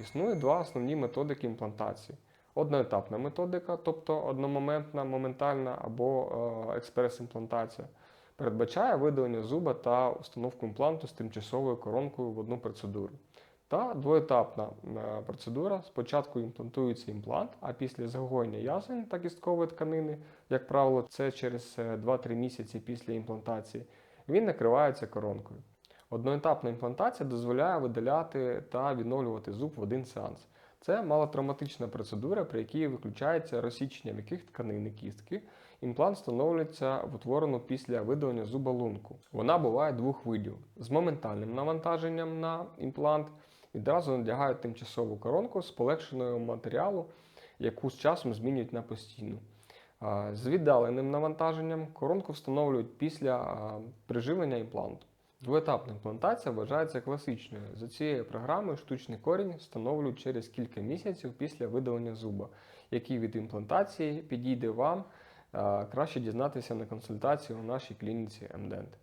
Існує два основні методики імплантації. Одноетапна методика, тобто одномоментна, моментальна або е, експрес-імплантація, передбачає видалення зуба та установку імпланту з тимчасовою коронкою в одну процедуру. Та двоетапна е, процедура. Спочатку імплантується імплант, а після загоєння ясен та кісткової тканини, як правило, це через е, 2-3 місяці після імплантації, він накривається коронкою. Одноетапна імплантація дозволяє видаляти та відновлювати зуб в один сеанс. Це малотравматична процедура, при якій виключається розсічення м'яких тканин і кістки. Імплант встановлюється в утворену після видалення зуба лунку. Вона буває двох видів: з моментальним навантаженням на імплант відразу надягають тимчасову коронку з полегшеною матеріалу, яку з часом змінюють на постійну. З віддаленим навантаженням коронку встановлюють після приживлення імпланту. Двоетапна імплантація вважається класичною. За цією програмою штучний корінь встановлюють через кілька місяців після видалення зуба. Який від імплантації підійде вам, краще дізнатися на консультації у нашій клініці МДЕНТ.